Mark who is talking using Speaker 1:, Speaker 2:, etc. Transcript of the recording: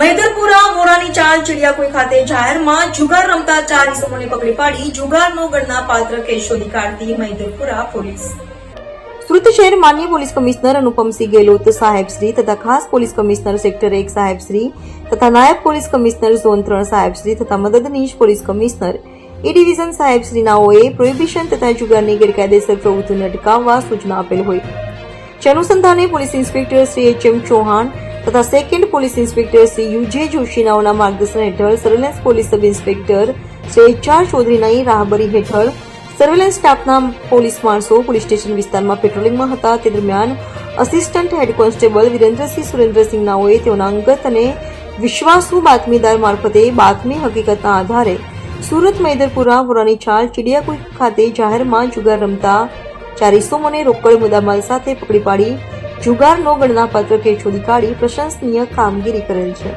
Speaker 1: મૈદરપુરા મોરાની ચાલ ચિડિયાકોઈ ખાતે જાહેરમાં જુગાર રમતા ચાર ઇસમોને પકડી પાડી જુગારનો ગણના પાત્ર કેસ શોધી કાઢતી મૈદલપુરા પોલીસ. સુરત શહેર માન્ય પોલીસ કમિશનર અનુપમસિંહ ગેહલોત સાહેબશ્રી તથા ખાસ પોલીસ કમિશનર સેક્ટર એક સાહેબ શ્રી તથા નાયબ પોલીસ કમિશનર ઝોન ત્રણ સાહેબ શ્રી તથા મદદનીશ પોલીસ કમિશનર એ ડિવિઝન સાહેબશ્રીનાઓએ પ્રોહિબિશન તથા જુગારની ગેરકાયદેસર પ્રવૃત્તિને અટકાવવા સૂચના આપેલ હોય. જે અનુસંધાને police inspector Shri H M Chauhan તથા second police inspector Shri U J જોશીનાઓના માર્ગદર્શન હેઠળ surveillance police sub inspector Shri H R ચૌધરીનાની રાહબરી હેઠળ સર્વેલન્સ સ્ટાફના પોલીસ માણસો પોલીસ સ્ટેશન વિસ્તારમાં પેટ્રોલિંગમાં હતા. તે દરમિયાન assistant head constable Virendrasinh Surendrasinh નાઓએ તેઓના અંગત અને વિશ્વાસુ બાતમીદાર મારફતે બાતમી હકીકતના આધારે સુરત, મૈદરપુરા, વોરાની ચાલ ચીડિયાકુઈ ખાતે જાહેરમાં જુગાર રમતા ચારીસો મને રોકડ મુદ્દામાલ સાથે પકડી પાડી જુગારનો ગણનાપત્ર પત્રકે છોડી કાઢી પ્રશંસનીય કામગીરી કરેલ છે.